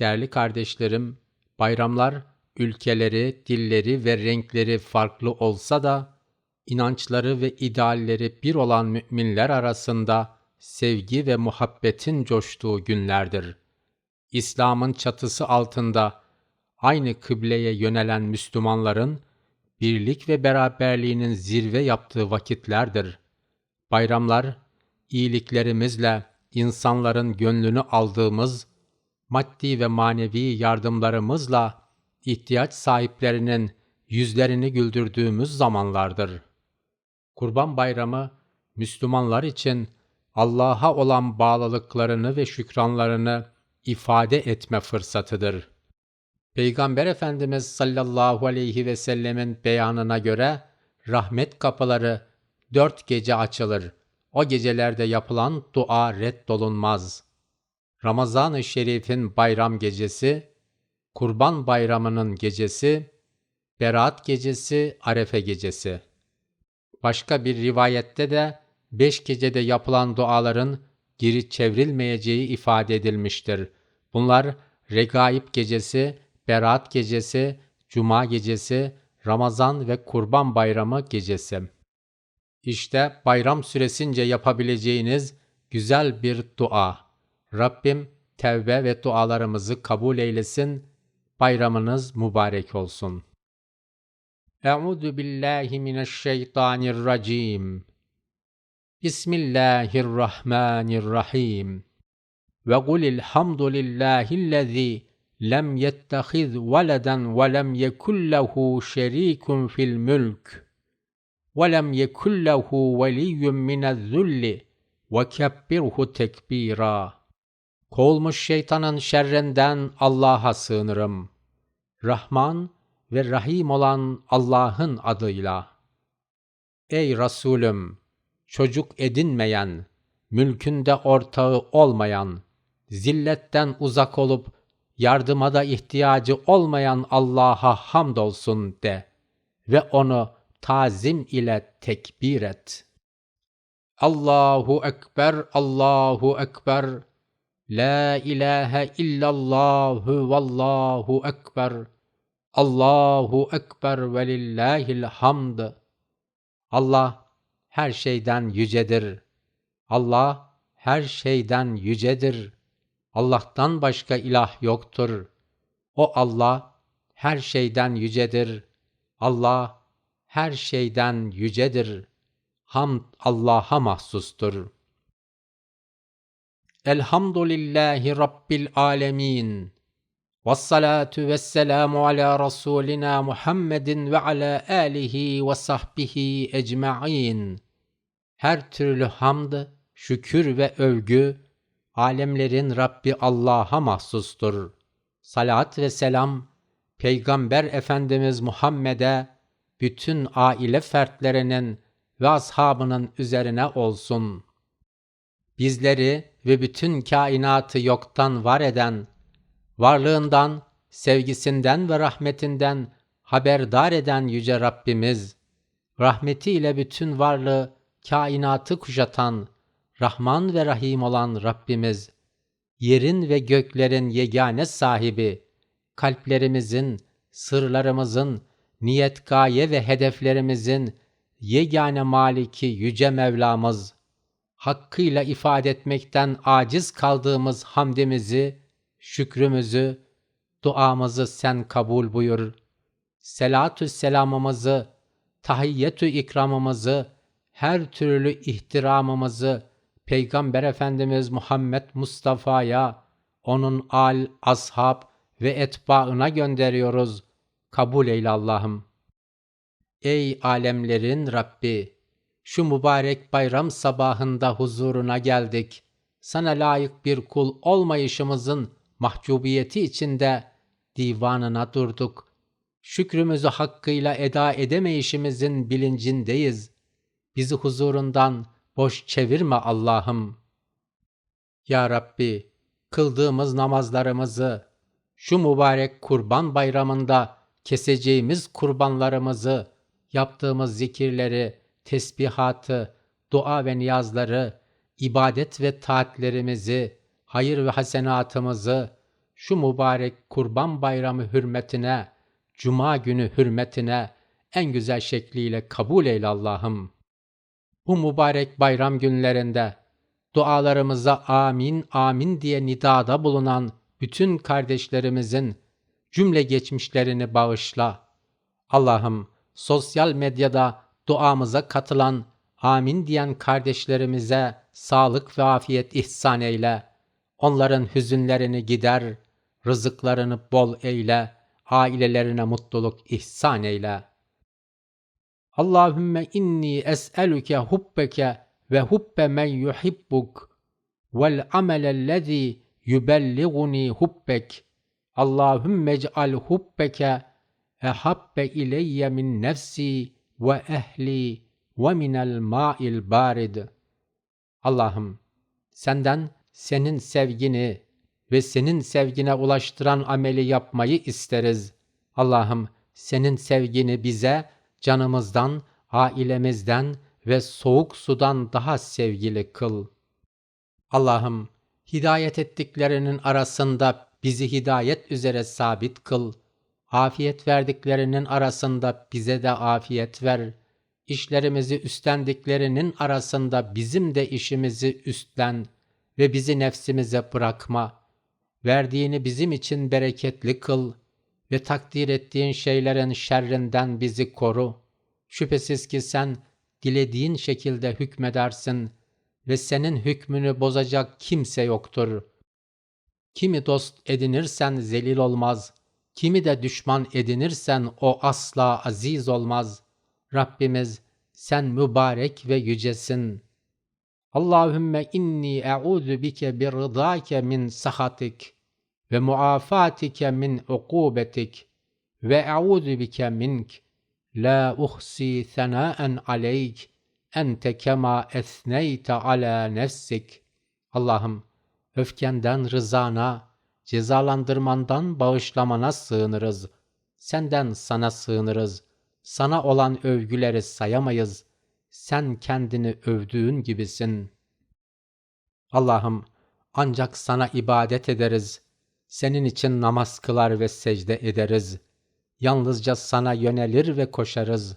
Değerli kardeşlerim, bayramlar ülkeleri, dilleri ve renkleri farklı olsa da inançları ve idealleri bir olan müminler arasında sevgi ve muhabbetin coştuğu günlerdir. İslam'ın çatısı altında aynı kıbleye yönelen Müslümanların birlik ve beraberliğinin zirve yaptığı vakitlerdir. Bayramlar iyiliklerimizle insanların gönlünü aldığımız maddi ve manevi yardımlarımızla ihtiyaç sahiplerinin yüzlerini güldürdüğümüz zamanlardır. Kurban Bayramı Müslümanlar için Allah'a olan bağlılıklarını ve şükranlarını ifade etme fırsatıdır. Peygamber Efendimiz sallallahu aleyhi ve sellemin beyanına göre rahmet kapıları dört gece açılır. O gecelerde yapılan dua reddolunmaz. Ramazan-ı Şerif'in bayram gecesi, Kurban Bayramı'nın gecesi, Berat gecesi, Arefe gecesi. Başka bir rivayette de beş gecede yapılan duaların geri çevrilmeyeceği ifade edilmiştir. Bunlar Regaib gecesi, Berat gecesi, Cuma gecesi, Ramazan ve Kurban Bayramı gecesi. İşte bayram süresince yapabileceğiniz güzel bir dua. Rabbim tevbe ve dualarımızı kabul eylesin. Bayramınız mübarek olsun. Euzu billahi mineşşeytanirracim. Bismillahirrahmanirrahim. Ve kulil hamdulillahillezî lem yettehiz veleden ve lem yekun lehu şerikun fil mülk ve lem yekun lehu veliyyun minezzulli ve kebbirhu tekbira. Kovulmuş şeytanın şerrinden Allah'a sığınırım. Rahman ve Rahim olan Allah'ın adıyla. Ey Resulüm! Çocuk edinmeyen, mülkünde ortağı olmayan, zilletten uzak olup yardıma da ihtiyacı olmayan Allah'a hamdolsun de ve onu tazim ile tekbir et. Allahu Ekber, Allahu Ekber, La ilahe illallahu vallahu ekber. Allahu ekber ve lillahil hamd. Allah her şeyden yücedir. Allah her şeyden yücedir. Allah'tan başka ilah yoktur. O Allah her şeyden yücedir. Allah her şeyden yücedir. Hamd Allah'a mahsustur. Elhamdülillahi Rabbil alemin. Vessalatu vesselamu ala Rasulina Muhammedin ve ala alihi ve sahbihi ecma'in. Her türlü hamd, şükür ve övgü, alemlerin Rabbi Allah'a mahsustur. Salat ve selam, Peygamber Efendimiz Muhammed'e, bütün aile fertlerinin ve ashabının üzerine olsun. Bizleri ve bütün kainatı yoktan var eden, varlığından, sevgisinden ve rahmetinden haberdar eden yüce Rabbimiz, rahmetiyle bütün varlığı, kainatı kuşatan, Rahman ve Rahim olan Rabbimiz, yerin ve göklerin yegane sahibi, kalplerimizin, sırlarımızın, niyet gaye ve hedeflerimizin yegane maliki yüce Mevlamız, hakkıyla ifade etmekten aciz kaldığımız hamdimizi, şükrümüzü, duamızı sen kabul buyur. Selatü selamımızı, tahiyyetü ikramımızı, her türlü ihtiramımızı Peygamber Efendimiz Muhammed Mustafa'ya, onun al, ashab ve etbaına gönderiyoruz. Kabul eyle Allah'ım. Ey alemlerin Rabbi! Şu mübarek bayram sabahında huzuruna geldik. Sana layık bir kul olmayışımızın mahcubiyeti içinde divanına durduk. Şükrümüzü hakkıyla eda edemeyişimizin bilincindeyiz. Bizi huzurundan boş çevirme Allah'ım. Ya Rabbi, kıldığımız namazlarımızı, şu mübarek kurban bayramında keseceğimiz kurbanlarımızı, yaptığımız zikirleri, tesbihatı, dua ve niyazları, ibadet ve taatlerimizi, hayır ve hasenatımızı, şu mübarek Kurban Bayramı hürmetine, Cuma günü hürmetine en güzel şekliyle kabul eyle Allah'ım. Bu mübarek bayram günlerinde dualarımıza amin amin diye nidada bulunan bütün kardeşlerimizin cümle geçmişlerini bağışla. Allah'ım sosyal medyada duamıza katılan amin diyen kardeşlerimize sağlık ve afiyet ihsan eyle. Onların hüzünlerini gider, rızıklarını bol eyle, ailelerine mutluluk ihsan eyle. Allahümme inni es'eluke hubbeke ve hubbe men yuhibbuk vel amelellezî yübelliguni hubbek. Allahümme ec'al hubbeke ehabbe ileyye min nefsi ve ehli ve minel ma'il barid. Allah'ım senden senin sevgini ve senin sevgine ulaştıran ameli yapmayı isteriz. Allah'ım senin sevgini bize canımızdan, ailemizden ve soğuk sudan daha sevgili kıl. Allah'ım hidayet ettiklerinin arasında bizi hidayet üzere sabit kıl. Afiyet verdiklerinin arasında bize de afiyet ver. İşlerimizi üstlendiklerinin arasında bizim de işimizi üstlen ve bizi nefsimize bırakma. Verdiğini bizim için bereketli kıl ve takdir ettiğin şeylerin şerrinden bizi koru. Şüphesiz ki sen dilediğin şekilde hükmedersin ve senin hükmünü bozacak kimse yoktur. Kimi dost edinirsen zelil olmaz, kimi de düşman edinirsen o asla aziz olmaz. Rabbimiz sen mübarek ve yücesin. Allahümme inni e'udu bike bir rıdake min sahatik ve muafatike min ukubetik ve e'udu bike mink la uhsi senaen aleyk ente kema esneyte ala nefsik. Allah'ım öfkenden rızana, cezalandırmandan bağışlamana sığınırız. Senden sana sığınırız. Sana olan övgüleri sayamayız. Sen kendini övdüğün gibisin. Allah'ım ancak sana ibadet ederiz. Senin için namaz kılar ve secde ederiz. Yalnızca sana yönelir ve koşarız.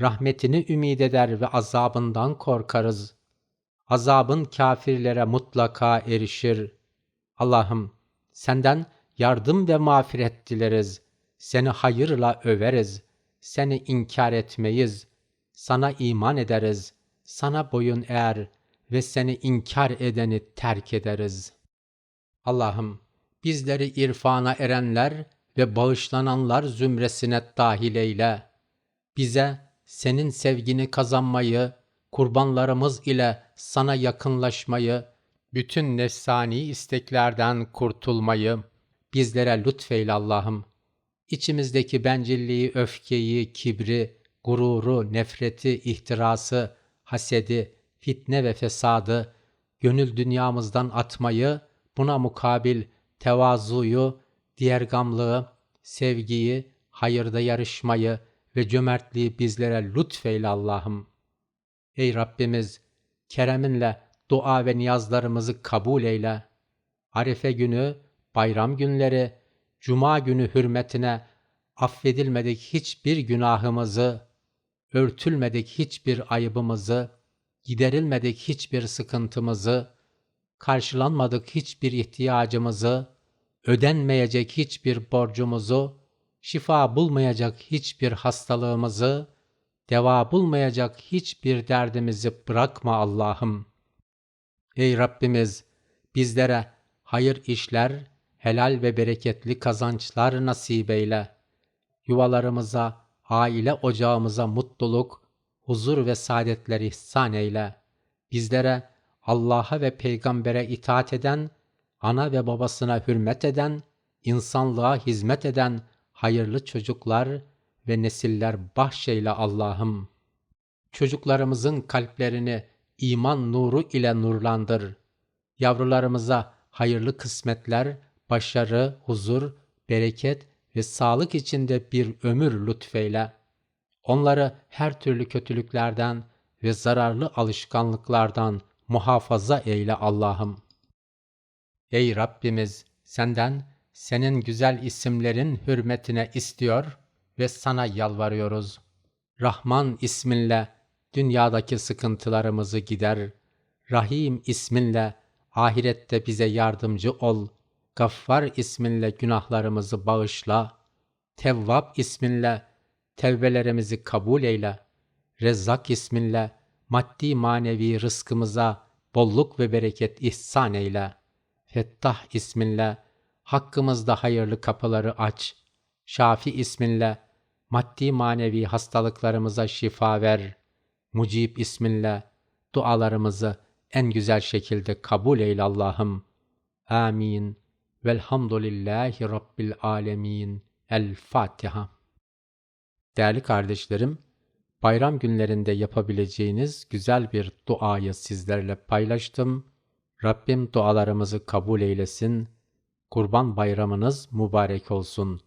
Rahmetini ümid eder ve azabından korkarız. Azabın kafirlere mutlaka erişir. Allah'ım senden yardım ve mağfiret dileriz. Seni hayırla överiz. Seni inkar etmeyiz. Sana iman ederiz. Sana boyun eğer ve seni inkar edeni terk ederiz. Allah'ım bizleri irfana erenler ve bağışlananlar zümresine dahil eyle. Bize senin sevgini kazanmayı, kurbanlarımız ile sana yakınlaşmayı, bütün nefsani isteklerden kurtulmayı bizlere lütfeyle Allah'ım. İçimizdeki bencilliği, öfkeyi, kibri, gururu, nefreti, ihtirası, hasedi, fitne ve fesadı gönül dünyamızdan atmayı, buna mukabil tevazuyu, diğergamlığı, sevgiyi, hayırda yarışmayı ve cömertliği bizlere lütfeyle Allah'ım. Ey Rabbimiz, kereminle dua ve niyazlarımızı kabul eyle. Arife günü, bayram günleri, cuma günü hürmetine affedilmedik hiçbir günahımızı, örtülmedik hiçbir ayıbımızı, giderilmedik hiçbir sıkıntımızı, karşılanmadık hiçbir ihtiyacımızı, ödenmeyecek hiçbir borcumuzu, şifa bulmayacak hiçbir hastalığımızı, deva bulmayacak hiçbir derdimizi bırakma Allah'ım. Ey Rabbimiz, bizlere hayır işler, helal ve bereketli kazançlar nasip eyle. Yuvalarımıza, aile ocağımıza mutluluk, huzur ve saadetler ihsan eyle. Bizlere Allah'a ve peygambere itaat eden, ana ve babasına hürmet eden, insanlığa hizmet eden hayırlı çocuklar ve nesiller bahşeyle Allah'ım. Çocuklarımızın kalplerini iman nuru ile nurlandır. Yavrularımıza hayırlı kısmetler, başarı, huzur, bereket ve sağlık içinde bir ömür lütfeyle. Onları her türlü kötülüklerden ve zararlı alışkanlıklardan muhafaza eyle Allah'ım. Ey Rabbimiz senden senin güzel isimlerin hürmetine istiyor ve sana yalvarıyoruz. Rahman isminle dünyadaki sıkıntılarımızı gider. Rahim isminle ahirette bize yardımcı ol. Gaffar isminle günahlarımızı bağışla. Tevvab isminle tevbelerimizi kabul eyle. Rezzak isminle maddi manevi rızkımıza bolluk ve bereket ihsan eyle. Fettah isminle hakkımızda hayırlı kapıları aç. Şafi isminle maddi manevi hastalıklarımıza şifa ver. Mucib isminle dualarımızı en güzel şekilde kabul eyle Allah'ım. Amin. Velhamdülillahi Rabbil alemin. El Fatiha. Değerli kardeşlerim, bayram günlerinde yapabileceğiniz güzel bir duayı sizlerle paylaştım. Rabbim dualarımızı kabul eylesin. Kurban bayramınız mübarek olsun.